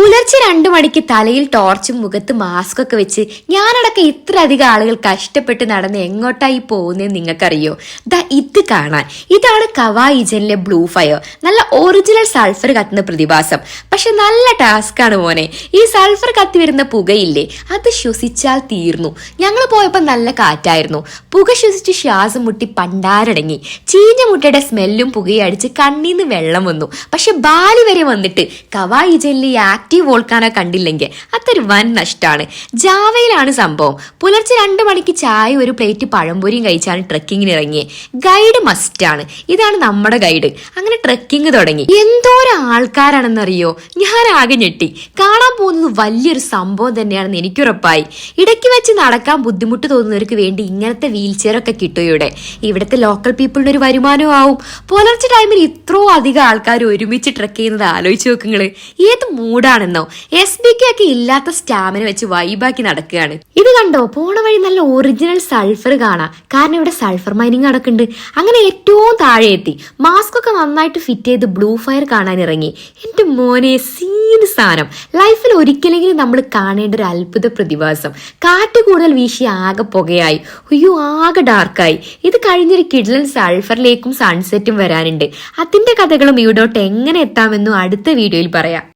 പുലർച്ചെ രണ്ടു മണിക്ക് തലയിൽ ടോർച്ചും മുഖത്ത് മാസ്ക് ഒക്കെ വെച്ച് ഞാനടക്കം ഇത്ര അധികം ആളുകൾ കഷ്ടപ്പെട്ട് നടന്ന് എങ്ങോട്ടായി പോകുന്നതെന്ന് നിങ്ങൾക്കറിയോ? ദാ ഇത് കാണാൻ. ഇതാണ് കവായിജനിലെ ബ്ലൂ ഫയർ. നല്ല ഒറിജിനൽ സൾഫർ കത്തുന്ന പ്രതിഭാസം. പക്ഷെ നല്ല ടാസ്ക് ആണ് മോനെ. ഈ സൾഫർ കത്തി വരുന്ന പുകയില്ലേ? അത് ശ്വസിച്ചാൽ തീർന്നു. ഞങ്ങൾ പോയപ്പോൾ നല്ല കാറ്റായിരുന്നു. പുക ശ്വസിച്ച് ശ്വാസം മുട്ടി പണ്ടാരടങ്ങി. ചീഞ്ഞ മുട്ടയുടെ സ്മെല്ലും പുകയും അടിച്ച് കണ്ണീന്ന് വെള്ളം വന്നു. പക്ഷെ ബാലി വരെ വന്നിട്ട് കവായിജനിലെ ഈ ആക്റ്റീവ് വോൾക്കാനോ കണ്ടില്ലെങ്കിൽ അതൊരു വൻ നഷ്ടമാണ് ജാവയിലാണ് സംഭവം. പുലർച്ചെ രണ്ട് മണിക്ക് ചായ ഒരു പ്ലേറ്റ് പഴംപൊരിയും കഴിച്ചാണ് ട്രക്കിങ്ങിന് ഇറങ്ങിയത് ഗൈഡ് മസ്റ്റാണ് ഇതാണ് നമ്മുടെ ഗൈഡ്. അങ്ങനെ ട്രക്കിംഗ് തുടങ്ങി. എന്തോരം ആൾക്കാരാണെന്നറിയോ ഞാൻ ആകെ ഞെട്ടി. കാണാൻ പോകുന്നത് വലിയൊരു സംഭവം തന്നെയാണെന്ന് എനിക്കുറപ്പായി. ഇടയ്ക്ക് വെച്ച് നടക്കാൻ ബുദ്ധിമുട്ട് തോന്നുന്നവർക്ക് വേണ്ടി ഇങ്ങനത്തെ വീൽ ഒക്കെ കിട്ടും ഇവിടെ. ഇവിടുത്തെ ലോക്കൽ പീപ്പിളിന് ഒരു വരുമാനവും ആവും. പുലർച്ചെ ടൈമിൽ ഇത്രോ അധികം ആൾക്കാർ ഒരുമിച്ച് ട്രക്ക് ചെയ്യുന്നത് ആലോചിച്ച് നോക്കുങ്ങൾ. ഏത് മൂടാണെന്നോ എസ് ബി കെ ഒക്കെ ഇല്ലാത്ത സ്റ്റാമിന വെച്ച് വൈബാക്കി നടക്കുകയാണ്. ഇത് കണ്ടോ? പോണ വഴി നല്ല ഒറിജിനൽ സൾഫർ കാണാം. കാരണം ഇവിടെ സൾഫർ മൈനിങ് നടക്കുന്നുണ്ട്. അങ്ങനെ ഏറ്റവും താഴെ എത്തി. മാസ്ക് ഒക്കെ നന്നായിട്ട് ഫിറ്റ് ചെയ്ത് ബ്ലൂ ഫയർ കാണാൻ ഇറങ്ങി. എന്റെ മോനെ സീൻ സാധനം. ലൈഫിൽ ഒരിക്കലെങ്കിലും നമ്മൾ കാണേണ്ട ഒരു അത്ഭുത പ്രതിഭാസം. കാറ്റ് കൂടുതൽ വീശി ആകെ പുകയായി. അയ്യോ ആകെ ഡാർക്കായി ഇത് കഴിഞ്ഞൊരു കിഡ്ലൻ സൾഫറിലേക്കും സൺസെറ്റും വരാനുണ്ട്. അതിന്റെ കഥകളും ഇവിടോട്ട് എങ്ങനെ എത്താമെന്നും അടുത്ത വീഡിയോയിൽ പറയാം.